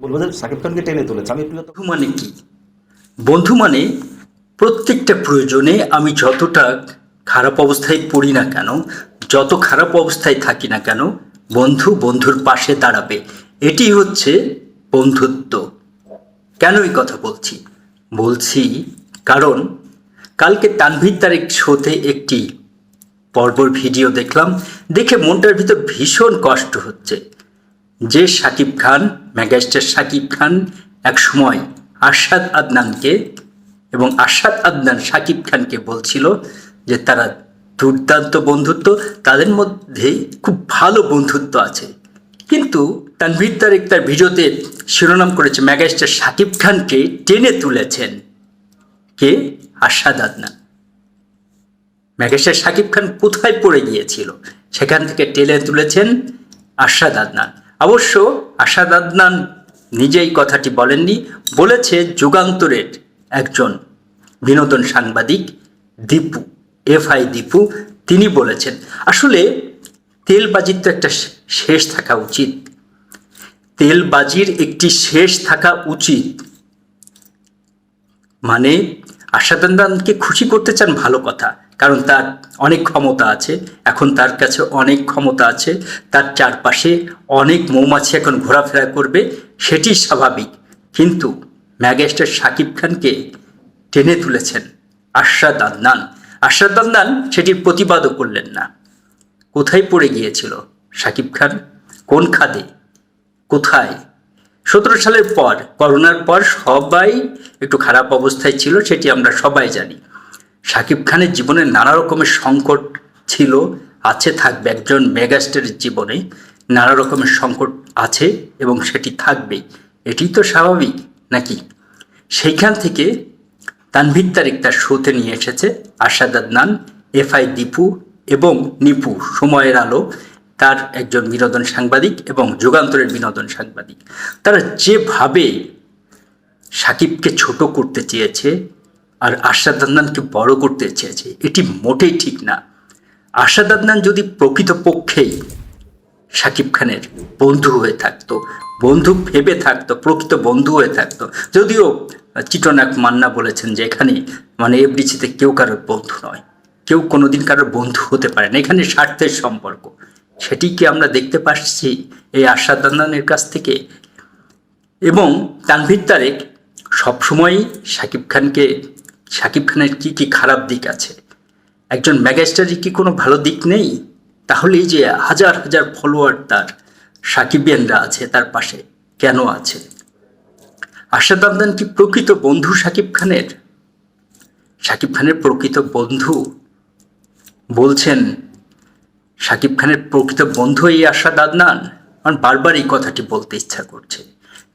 বলব যে সাকিব খানকে টেনে তুলেছে। আমি বন্ধু মানে কি? বন্ধু মানে প্রত্যেকটা প্রয়োজনে আমি যতটা খারাপ অবস্থায় পড়ি না কেন, যত খারাপ অবস্থায় থাকি না কেন, বন্ধু বন্ধুর পাশে দাঁড়াবে। এটি হচ্ছে বন্ধুত্ব। কেন এই কথা বলছি? বলছি কারণ কালকে তানভীর তারেক শোতে একটি পর্বর ভিডিও দেখলাম, দেখে মনটার ভিতর ভীষণ কষ্ট হচ্ছে। যে সাকিব খান, মেগাস্টার সাকিব খান এক সময় আরশাদ আদনানকে এবং আরশাদ আদনান সাকিব খানকে বলছিল যে তারা দুর্দান্ত বন্ধুত্ব, তাদের মধ্যে খুব ভালো বন্ধুত্ব আছে। কিন্তু তানভীর তারেক তার ভিডিওতে শিরোনাম করেছে, মেগাস্টার সাকিব খানকে টেনে তুলেছেন কে? আরশাদ আদনান। মেঘেশের শাকিব খান কোথায় পড়ে গিয়েছিল? সেখান থেকে টেনে তুলেছেন আশাদ আদনান। অবশ্য আশাদ আদনান নিজেই কথাটি বলেননি, বলেছে যুগান্তরের একজন বিনোদন সাংবাদিক দীপু, এফআই দীপু, তিনি বলেছেন, আসলে তেলবাজির তো একটা শেষ থাকা উচিত। তেলবাজির একটি শেষ থাকা উচিত মানে আশাদানকে খুশি করতে চান ভালো কথা। কারণ তার অনেক ক্ষমতা আছে, এখন তার কাছে অনেক ক্ষমতা আছে, তার চারপাশে অনেক মৌমাছি এখন ঘোরাফেরা করবে, সেটি স্বাভাবিক। কিন্তু ম্যাগেস্টার সাকিব খানকে টেনে তুলেছেন আশাদ আদনান। আশাদ আদনান সেটির প্রতিবাদও করলেন না। কোথায় পড়ে গিয়েছিল সাকিব খান? কোন খাদে? কোথায়? সতেরো সালের পর, করোনার পর সবাই একটু খারাপ অবস্থায় ছিল, সেটি আমরা সবাই জানি। শাকিব খানের জীবনে নানা রকমের সংকট ছিল, আছে থাকবে একজন মেগাস্টারের জীবনে, নানা রকমের সংকট আছে এবং সেটি থাকবেই এটি তো স্বাভাবিক, নাকি? সেইখান থেকে তানভীর তারিক তার শোতে নিয়ে এসেছে আশাদ আদনান, এফআই দীপু এবং নিপু, সময়ের আলো, তার একজন বিনোদন সাংবাদিক এবং যুগান্তরের বিনোদন সাংবাদিক। তারা যেভাবে সাকিবকে ছোট করতে চেয়েছে আর আশাদ আদনানকে বড় করতে চেয়েছে। এটি মোটেই ঠিক না। আশাদ আদনান যদি প্রকৃতপক্ষেই সাকিব খানের বন্ধু হয়ে থাকতো, বন্ধু ভেবে থাকতো, প্রকৃত বন্ধু হয়ে থাকতো, যদিও চিটনাক মান্না বলেছেন যে এখানে মানে এফডিসিতে কেউ কারোর বন্ধু নয়। কেউ কোনোদিন কারোর বন্ধু হতে পারে না। এখানে স্বার্থের সম্পর্ক। সেটি কি আমরা দেখতে পাচ্ছি এই আশাদ আদনানের কাছ থেকে? এবং তানভীর তারেক সবসময়ই শাকিব খানকে শাকিব খানের কি কি খারাপ দিক আছে? একজন মেগাস্টারের কি কোনো ভালো দিক নেই? তাহলে এই যে হাজার হাজার ফলোয়ার তার সাকিবিয়ানরা আছে, তার পাশে কেন আছে? আশাদ আবদান কি প্রকৃত বন্ধু শাকিব খানের? শাকিব খানের প্রকৃত বন্ধু বলছেন শাকিব খানের প্রকৃত বন্ধু এই আশাদ আদনান আমার বারবার এই কথাটি বলতে ইচ্ছা করছে।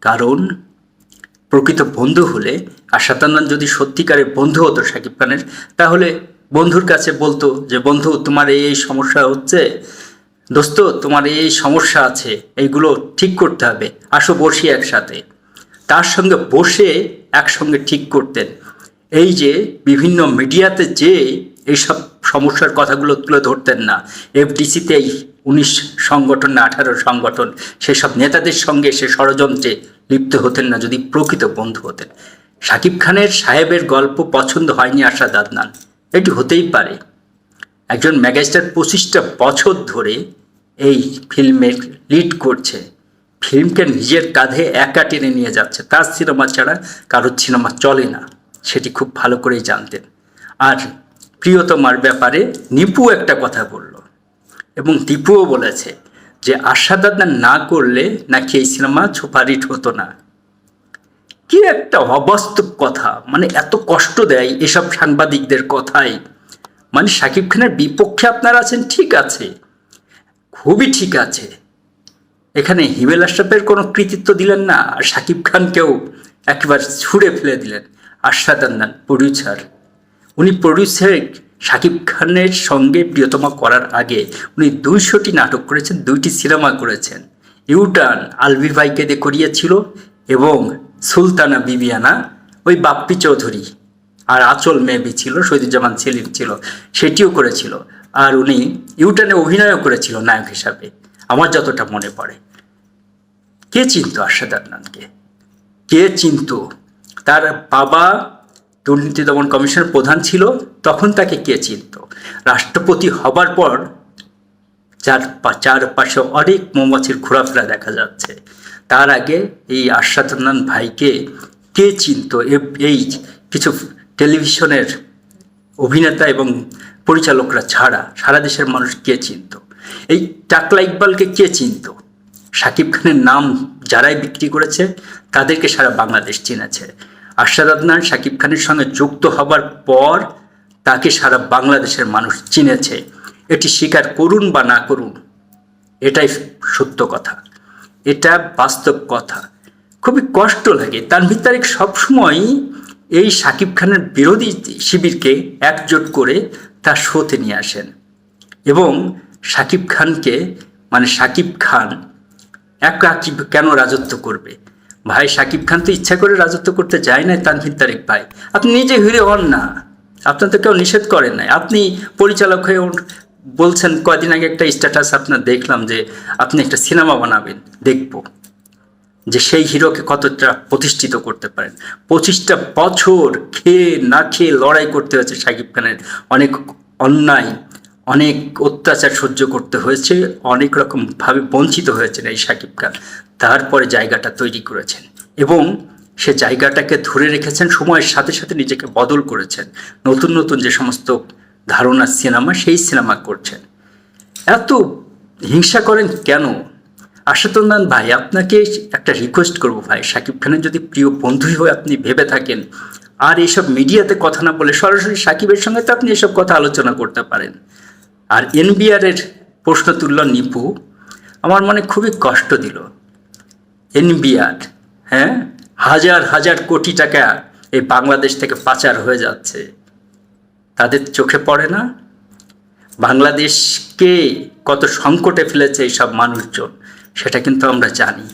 কারণ প্রকৃত বন্ধু হলে আর আদনান যদি সত্যিকারের বন্ধু হতো শাকিব খানের, তাহলে বন্ধুর কাছে বলতো যে, বন্ধু, তোমার এই সমস্যা হচ্ছে। দোস্ত, তোমার এই সমস্যা আছে। এইগুলো ঠিক করতে হবে। আসো বসি একসাথে। তার সঙ্গে বসে একসঙ্গে ঠিক করতেন। এই যে, বিভিন্ন মিডিয়াতে যে এইসব সমস্যার কথাগুলো তুলে ধরতেন না, এফডিসিতে এই উনিশ সংগঠন না আঠারো সংগঠন, সেসব নেতাদের সঙ্গে সে ষড়যন্ত্রে লিপ্ত হতেন না, যদি প্রকৃত বন্ধু হতেন। শাকিব খানের সাহেবের গল্প পছন্দ হয়নি আশাদ আদনান। এটি হতেই পারে। একজন ম্যাগাস্টার পঁচিশটা বছর ধরে এই ফিল্মের লিড করছে। ফিল্মকে নিজের কাঁধে একা টেনে নিয়ে যাচ্ছে। তার সিনেমা ছাড়া কারোর সিনেমা চলে না। সেটি খুব ভালো করেই জানতেন। আর প্রিয়তমার ব্যাপারে নিপু একটা কথা বলল। এবং দীপুও বলেছে যে আশাদাদা না করলে নাকি এই সিনেমা সুপারহিট হতো না। কি একটা অবাস্তব কথা মানে এত কষ্ট দেয় এসব সাংবাদিকদের কথাই মানে শাকিব খানের বিপক্ষে আপনারা আছেন, ঠিক আছে, খুবই ঠিক আছে। এখানে হিমেল আশরাফের কোনো কৃতিত্ব দিলেন না, আর শাকিব খানকেও একেবারে ছুঁড়ে ফেলে দিলেন আশাদ আন্দান প্রডিউসার উনি প্রডিউসার শাকিব খানের সঙ্গে প্রিয়তমা করার আগে উনি দুইশোটি নাটক করেছেন, দুইটি সিনেমা করেছেন। ইউটার্ন আলভি ভাইকে দিয়ে করিয়েছিল এবং সুলতানা বিবিয়ানা, ওই বাপ্পি চৌধুরী আর আচল মেবি ছিল, শহীদুজ্জামান সেলিম ছিল, সেটিও করেছিল। আর উনি ইউটার্নে অভিনয়ও করেছিল নায়ক হিসাবে, আমার যতটা মনে পড়ে। কে চিনত আরশাদ আদনানকে? কে চিনত? তার বাবা দুর্নীতি দমন কমিশনের প্রধান ছিল, তখন তাকে কে চিনত? রাষ্ট্রপতি হবার পর চার চারপাশে অনেক মৌমাছির ঘোরাফেরা দেখা যাচ্ছে। তার আগে এই আশাদনান ভাইকে কে চিনত? এই কিছু টেলিভিশনের অভিনেতা এবং পরিচালকরা ছাড়া সারা দেশের মানুষ কে চিনত? এই টাকলা ইকবালকে কে চিনত? শাকিব খানের নাম যারাই বিক্রি করেছে, তাদেরকে সারা বাংলাদেশ চিনেছে। আশাদ আদনান শাকিব খানের সঙ্গে যুক্ত হবার পর তাকে সারা বাংলাদেশের মানুষ চিনেছে। এটি স্বীকার করুন বা না করুন, এটাই সত্য কথা। এটা বাস্তব কথা। খুবই কষ্ট লাগে। তার তারিক সবসময় এই শাকিব খানের বিরোধী শিবিরকে একজোট করে তার শোতে নিয়ে আসেন এবং শাকিব খানকে মানে শাকিব খান একা কেন রাজত্ব করবে? ভাই শাকিব খান তো ইচ্ছা করে রাজত্ব করতে যায় না তানভীর তারিক ভাই। আপনি নিজে হিরে হন না। আপনার তো কেউ নিষেধ করেন নাই। আপনি পরিচালক হয়ে বলছেন, কয়দিন আগে একটা স্ট্যাটাস আপনার দেখলাম যে আপনি একটা সিনেমা বানাবেন, দেখব। যে সেই হিরোকে কতটা প্রতিষ্ঠিত করতে পারেন। পঁচিশটা বছর খেয়ে না খেয়ে লড়াই করতে হয়েছে শাকিব খানের। অনেক অন্যায়, অনেক অত্যাচার সহ্য করতে হয়েছে, অনেক রকমভাবে বঞ্চিত হয়েছেন এই শাকিব খান। তারপরে জায়গাটা তৈরি করেছেন এবং সে জায়গাটাকে ধরে রেখেছেন, সময়ের সাথে সাথে নিজেকে বদল করেছেন। নতুন নতুন যে সমস্ত ধারণার সিনেমা, সেই সিনেমা করছেন। এত হিংসা করেন কেন? আশাতন্দান ভাই, আপনাকে একটা রিকোয়েস্ট করব ভাই। সাকিব খানের যদি প্রিয় বন্ধুই হয়ে আপনি ভেবে থাকেন, আর এইসব মিডিয়াতে কথা না বলে সরাসরি সাকিবের সঙ্গে তো আপনি এসব কথা আলোচনা করতে পারেন। আর এনবিআর এর প্রশ্ন তুলল নিপু, আমার মনে খুবই কষ্ট দিল। এনবিআর হ্যাঁ? হাজার হাজার কোটি টাকা এই বাংলাদেশ থেকে পাচার হয়ে যাচ্ছে। তাদের চোখে পড়ে না? বাংলাদেশকে কত সংকটে ফেলেছে এইসব মানুষজন, সেটা কিন্তু আমরা জানি।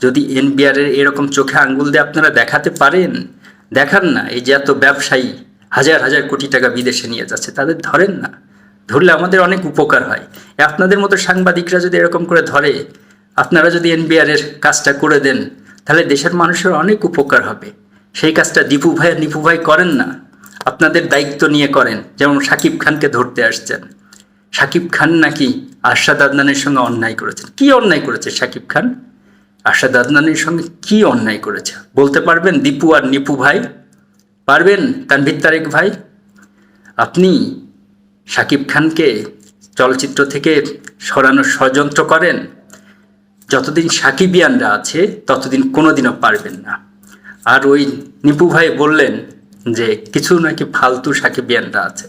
যদি এনবিআরের এরকম চোখে আঙ্গুল দিয়ে আপনারা দেখাতে পারেন, দেখান না, এই যে এত ব্যবসায়ী হাজার হাজার কোটি টাকা বিদেশে নিয়ে যাচ্ছে, তাদের ধরেন না। ধরলে আমাদের অনেক উপকার হয়। আপনাদের মতো সাংবাদিকরা যদি এরকম করে ধরে আপনারা যদি এনবিআরের কাজটা করে দেন, তাহলে দেশের মানুষের অনেক উপকার হবে। সেই কাজটা দীপু ভাই আর নিপু ভাই করেন না। আপনাদের দায়িত্ব নিয়ে করেন, যেমন সাকিব খানকে ধরতে আসছেন। সাকিব খান নাকি আরশাদ আদনানের সঙ্গে অন্যায় করেছেন। কি অন্যায় করেছে সাকিব খান? আরশাদ আদনানের সঙ্গে কি অন্যায় করেছে? বলতে পারবেন দীপু আর নিপু ভাই? পারবেন তানভীর তারেক ভাই? আপনি সাকিব খানকে চলচ্চিত্র থেকে সরানোর ষড়যন্ত্র করেন? যতদিন সাকিবিয়ানরা আছে, ততদিন কোনোদিনও পারবেন না। আর ওই নিপু ভাই বললেন যে, কিছু নাকি ফালতু সাকিবিয়ানরা আছে।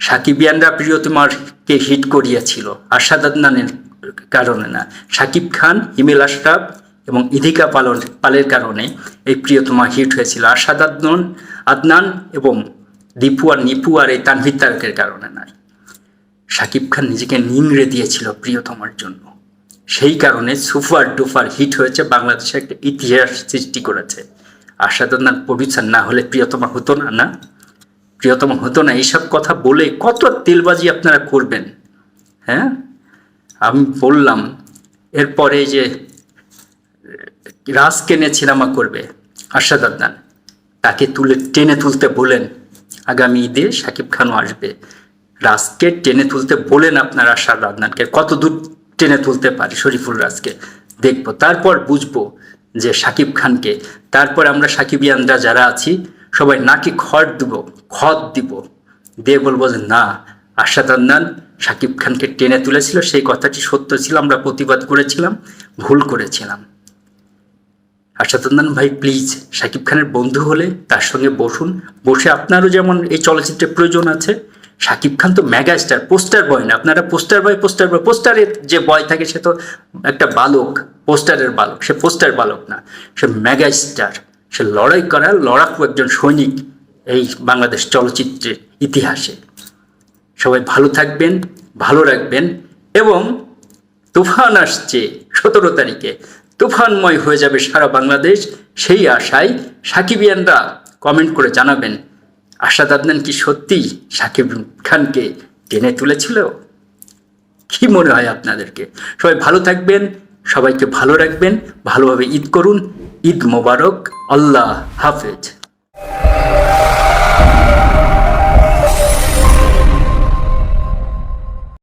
সাকিবিয়ানরা প্রিয়তমারকে হিট করিয়েছিল আশাদ আদনানের কারণে না। সাকিব খান হিমেল আশরাফ এবং ইধিকা পালন, পালের কারণে এই প্রিয়তমা হিট হয়েছিল। আশাদ আদনান আদনান এবং দীপু আর নিপু আর এই তারকের কারণে নয় সাকিব খান নিজেকে নিংড়ে দিয়েছিল প্রিয়তমার জন্য। সেই কারণে সুপার ডুপার হিট হয়েছে বাংলাদেশে একটা ইতিহাস সৃষ্টি করেছে। আশাদনার প্রডিউসার না হলে প্রিয়তমা হতো না না? প্রিয়তমা হতো না, এইসব কথা বলে কত তেলবাজি আপনারা করবেন হ্যাঁ? আমি বললাম, এরপরে যে রাজ কেনে সিনেমা করবে আশাদ তাকে তুলে, টেনে তুলতে বলেন, আগামী ঈদে শাকিব খানও আসবে। রাজকে টেনে তুলতে বলেন আপনার আশাদ আদনানকে কত দূর টেনে তুলতে পারি শরীফুল রাজকে। দেখব, তারপর বুঝব যে শাকিব খানকে। তারপর আমরা সাকিবিয়ানরা যারা আছি, সবাই নাকি খড় দিব খত দিব। দিয়ে বলব যে না, আশাদ আদনান শাকিব খানকে টেনে তুলেছিল, সেই কথাটি সত্য ছিল, আমরা প্রতিবাদ করেছিলাম, ভুল করেছিলাম। আশাদন্দান ভাই প্লিজ শাকিব খানের বন্ধু হলে তার সঙ্গে বসুন। বসে আপনারও যেমন এই চলচ্চিত্রের প্রয়োজন আছে শাকিব খান তো মেগা স্টার পোস্টার বয় না। আপনারা পোস্টার বয় পোস্টার বয় পোস্টারের যে বয় থাকে সে তো একটা বালক পোস্টারের বালক। সে পোস্টার বালক না। সে মেগা স্টার সে লড়াই করার লড়াকু একজন সৈনিক এই বাংলাদেশ চলচ্চিত্রের ইতিহাসে। সবাই ভালো থাকবেন, ভালো রাখবেন এবং তুফান আসছে সতেরো তারিখে। তুফানময় হয়ে যাবে সারা বাংলাদেশ। সেই আশায় সাকিবিয়ানরা কমেন্ট করে জানাবেন। আশাদ আদনান কি সত্যিই সাকিব খানকে টেনে তুলেছিল? কি মনে হয় আপনাদেরকে? সবাই ভালো থাকবেন, সবাইকে ভালো রাখবেন, ভালোভাবে ঈদ করুন। ঈদ মোবারক, আল্লাহ হাফেজ।